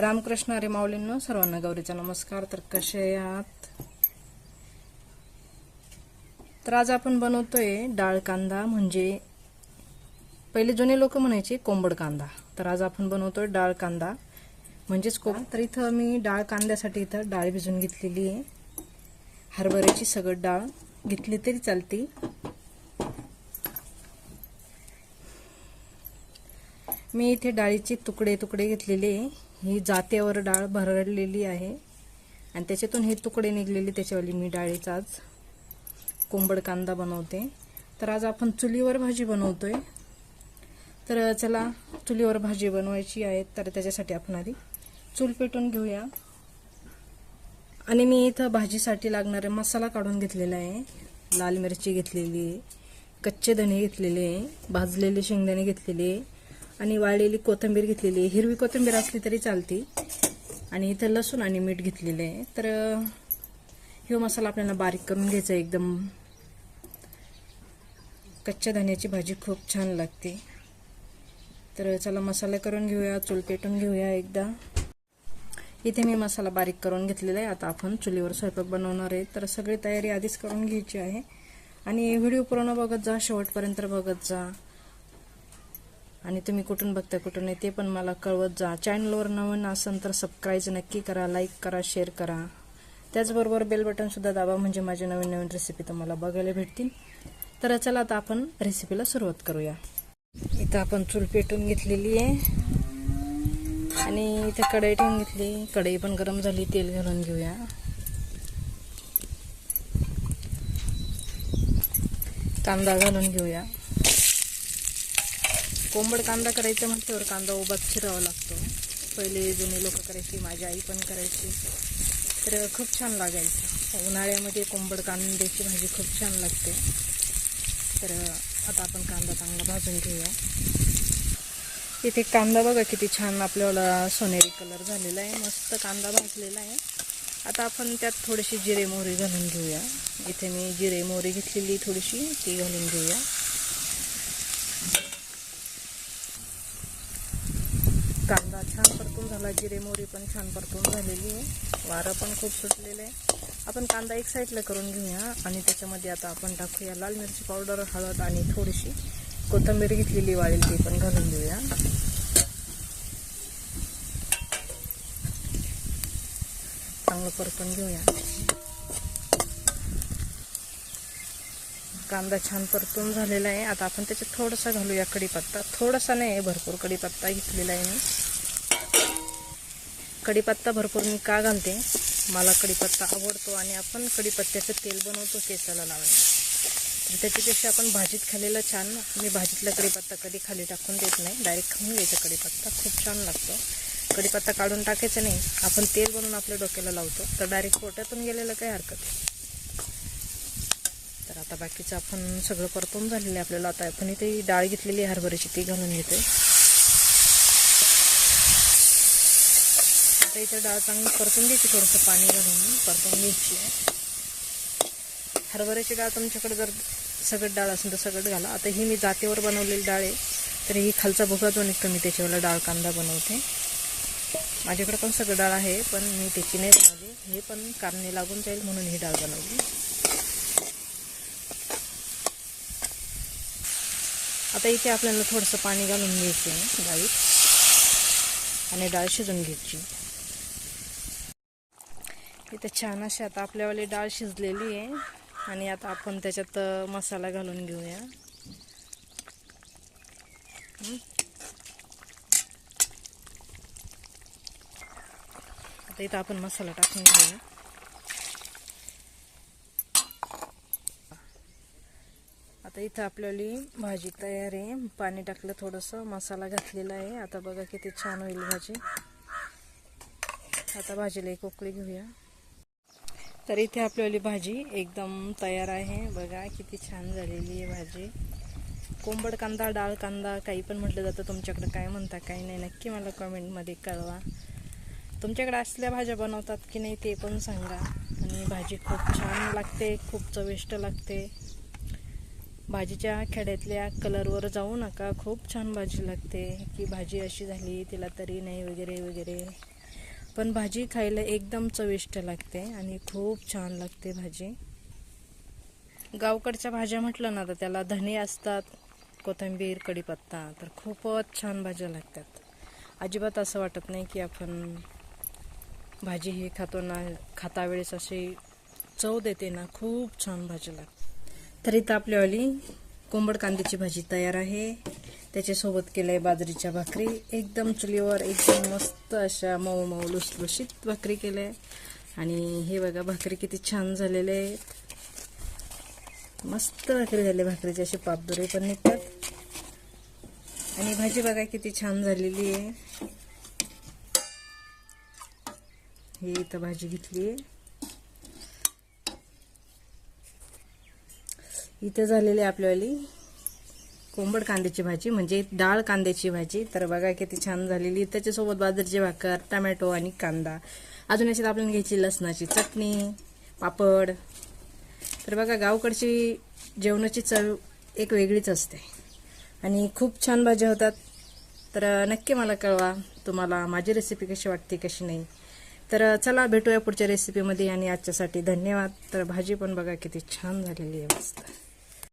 रामकृष्ण अरे माऊलींनो सर्वांना गौरीचा नमस्कार. तर कसे आहात? तर आज आपण बनवतोय डाळ कांदा म्हणजे पहिले जुने लोक म्हणायचे कोंबड कांदा. तर आज आपण बनवतोय डाळ कांदा म्हणजेच कोंब तर इथं मी डाळ कांद्यासाठी इथं डाळ भिजून घेतलेली आहे. हरभऱ्याची सगळं डाळ घेतली तरी चालते. मी इथे डाळीचे तुकडे तुकडे घेतलेले आहे. ही जात्यावर डाळ भरडलेली आहे. आणि त्याच्यातून हे तुकडे निघलेले त्याच्यावाली मी डाळीचा आज. कोंबड कांदा बनवते. तर आज आपण चुलीवर भाजी बनवतोय. तर चला चुलीवर भाजी बनवायची आहे. तर त्याच्यासाठी आपण आधी चूल पेटून घेऊया. आणि मी इथं भाजीसाठी लागणारे मसाला काढून घेतलेला आहे. लाल मिरची घेतलेली आहे. कच्चे धणे घेतलेले आहे. भाजलेले शेंगदाणे घेतलेले आहे. आणि वाळलेली कोथिंबीर घेतलेली आहे. हिरवी कोथिंबीर असली तरी चालते. आणि इथं लसूण आणि मीठ घेतलेलं आहे. तर हा मसाला आपल्याला बारीक करून घ्यायचा आहे एकदम. कच्च्या धान्याची भाजी खूप छान लागते. तर चला मसाला करून घेऊया चूल पेटून घेऊया एकदा. इथे मी मसाला बारीक करून घेतलेला आहे. आता आपण चुलीवर स्वयंपाक बनवणार आहे. तर सगळी तयारी आधीच करून घ्यायची आहे. आणि व्हिडिओ पूर्ण बघत जा शेवटपर्यंत बघत जा. आणि तुम्ही कुठून बघता कुठून नाही ते पण मला कळवत जा. चॅनलवर नवीन असेल तर सबस्क्राईब नक्की करा लाईक करा शेअर करा. त्याचबरोबर बेल बटन सुद्धा दाबा म्हणजे माझी नवीन नवीन रेसिपी तुम्हाला बघायला भेटतील. तर चला आता आपण रेसिपीला सुरुवात करूया. इथं आपण चूल पेटून घेतलेली आहे. आणि इथे कढई ठेवून घेतली. कढई पण गरम झाली तेल घालून घेऊया. कांदा घालून घेऊया. कोंबड कांदा करायचा म्हटल्यावर कांदा उभाच चिरावा लागतो. पहिले जुने लोक करायची माझी आई पण करायची. तर खूप छान लागायचं. उन्हाळ्यामध्ये कोंबड कांद्याची भाजी खूप छान लागते. तर आता आपण कांदा चांगला भाजून घेऊया. इथे कांदा बघा किती छान आपल्याला सोनेरी कलर झालेला आहे. मस्त कांदा भाजलेला आहे. आता आपण त्यात थोडीशी जिरे मोहरी घालून घेऊया. इथे मी जिरे मोहरी घेतलेली थोडीशी ती घालून घेऊया कांदा छान झाला जिरे मोहरी पण छान परतून झालेली आहे. वारं पण खूप सुटलेलं आहे. आपण कांदा एक साईडला करून घेऊया आणि त्याच्यामध्ये आता आपण टाकूया लाल मिरची पावडर हळद आणि थोडीशी कोथिंबीर घेतलेली वाळेल ती पण घालून घेऊया. चांगलं परतून घेऊया. कांदा छान परतून झालेला आहे. आता आपण त्याच्यात थोडासा घालूया कढीपत्ता. थोडासा नाही भरपूर कढीपत्ता घेतलेला आहे मी. कढीपत्ता भरपूर मी का घालते? मला कढीपत्ता आवडतो आणि आपण कढीपत्त्याचं तेल बनवतो केसाला लावायला. तर त्याच्यापेक्षा आपण भाजीत खाल्लेला छान मी भाजीतला कढीपत्ता कधी खाली टाकून देत नाही. डायरेक्ट खाऊन घ्यायचा कढीपत्ता. खूप छान लागतो. कढीपत्ता काढून टाकायचा नाही. आपण तेल बनवून आपल्या डोक्याला लावतो. तर डायरेक्ट पोटातून गेलेलं काही हरकत नाही. तर आता बाकीचं आपण सगळं परतून झालेलं आहे आपल्याला. आता आपण इथे डाळ घेतलेली आहे हरभऱ्याची ती घालून घेते आता इथे डाळ चांगली परतून द्यायची थोडंसं पाणी घालून परतून घ्यायची आहे. हरभऱ्याची डाळ तुमच्याकडे जर सगळं डाळ असेल तर सगळं घाला. आता ही मी जातीवर बनवलेली डाळ आहे तर ही खालचा भुगा जो निघतो मी त्याच्यावर डाळ कांदा बनवते. माझ्याकडे पण सगळं डाळ आहे पण मी त्याची नाही बनवली. हे पण कारणे लागून जाईल म्हणून ही डाळ बनवली. आता इथे आपल्याला थोडंसं पाणी घालून घ्यायचं आहे डाळीत आणि डाळ शिजून घ्यायची. इथं छान अशी आता आपल्यावाली डाळ शिजलेली आहे. आणि आता आपण त्याच्यात मसाला घालून घेऊया. आता इथं आपण मसाला टाकून घेऊया. आता इथं आपल्याली भाजी तयार आहे. पाणी टाकलं थोडंसं मसाला घातलेला आहे. आता बघा किती छान होईल भाजी. आता भाजीला एक उकळी घेऊया. तर इथे आपल्याली भाजी एकदम तयार आहे. बघा किती छान झालेली आहे भाजी. कोंबड कांदा डाळ कांदा काही पण म्हटलं जातं तुमच्याकडे. काय म्हणता काही नाही. नक्की मला कमेंटमध्ये कळवा. तुमच्याकडे असल्या भाज्या बनवतात की नाही ते पण सांगा. आणि भाजी खूप छान लागते खूप चविष्ट लागते. भाजीच्या खेड्यातल्या कलरवर जाऊ नका. खूप छान भाजी लागते. की भाजी अशी झाली तिला तरी नाही वगैरे वगैरे. पण भाजी खायला एकदम चविष्ट लागते आणि खूप छान लागते भाजी. गावकडच्या भाज्या म्हटलं ना तर त्याला धने असतात कोथिंबीर कढीपत्ता तर खूपच छान भाज्या लागतात. अजिबात असं वाटत नाही की आपण भाजी ही खातो ना खाता वेळेस अशी चव देते ना खूप छान भाजी लागते तर इथं ऑली कोंबड कांद्याची भाजी तयार आहे. त्याच्यासोबत केलं आहे बाजरीच्या भाकरी. एकदम चुलीवर एकदम मस्त अशा मऊ मऊ लुसलुशीत भाकरी केल्या. आहे आणि हे बघा भाकरी किती छान झालेले आहेत. मस्त भाकरी झाली भाकरीचे असे पापदुरे पण निघतात. आणि भाजी बघा किती छान झालेली आहे. ही इथं भाजी घेतली आहे. इथं झालेली आहे आपल्यावाली कोंबड कांद्याची भाजी म्हणजे डाळ कांद्याची भाजी. तर बघा किती छान झालेली. त्याच्यासोबत बाजरीची भाकर टमॅटो आणि कांदा. अजून याच्यात आपल्याला घ्यायची लसणाची चटणी पापड. तर बघा गावकडची जेवणाची चव एक वेगळीच असते. आणि खूप छान भाज्या होतात. तर नक्की मला कळवा तुम्हाला माझी रेसिपी कशी वाटते कशी नाही. तर चला भेटूया पुढच्या रेसिपीमध्ये आणि आजच्यासाठी धन्यवाद. तर भाजी पण बघा किती छान झालेली आहे मस्त.